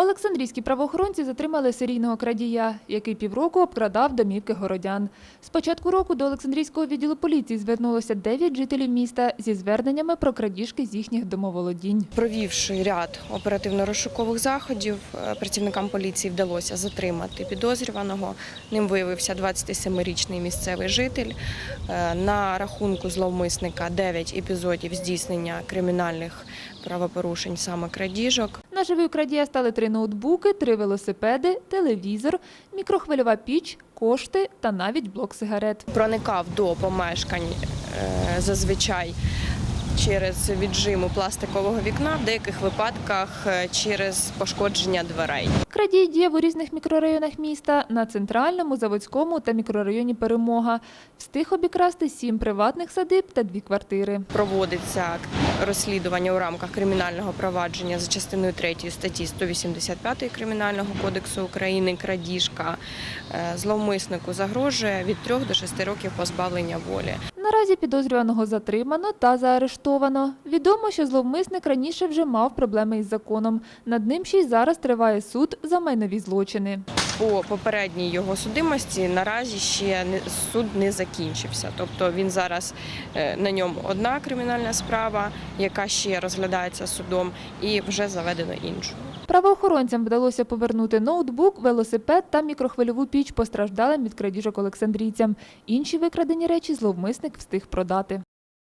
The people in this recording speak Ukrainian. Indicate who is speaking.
Speaker 1: Олександрійські правоохоронці затримали серійного крадія, який півроку обкрадав домівки городян. З початку року до Олександрійського відділу поліції звернулося 9 жителів міста зі зверненнями про крадіжки з їхніх домоволодінь.
Speaker 2: Провівши ряд оперативно-розшукових заходів, е, працівникам поліції вдалося затримати підозрюваного. Ним виявився 27-річний місцевий житель. Е, На рахунку зловмисника 9 епізодів здійснення кримінальних правопорушень, саме крадіжок.
Speaker 1: Наживи у крадія стали три ноутбуки, три велосипеди, телевізор, мікрохвильова піч, кошти та навіть блок сигарет.
Speaker 2: Проникав до помешкань е, зазвичай через віджиму пластикового вікна, в деяких випадках е, через пошкодження дверей.
Speaker 1: Крадій діяв у різних мікрорайонах міста на центральному, заводському та мікрорайоні Перемога. Встиг обікрасти сім приватних садиб та дві квартири.
Speaker 2: Проводиться розслідування у рамках кримінального провадження за частиною 3 статті 185 Кримінального кодексу України крадіжка. Е, Зловмиснику загрожує від 3 до 6 років позбавлення волі.
Speaker 1: Наразі підозрюваного затримано та заарештовано. Відомо, що зловмисник раніше вже мав проблеми із законом. Над ним ще й зараз триває суд за майнові злочини.
Speaker 2: По попередній його судимості наразі ще суд не закінчився. Тобто він зараз е, на ньому одна кримінальна справа, яка ще розглядається судом, і вже заведено іншу.
Speaker 1: Правоохоронцям вдалося повернути ноутбук, велосипед та мікрохвильову піч постраждалим від крадіжок олександрійцям. Інші викрадені речі зловмисник встиг продати.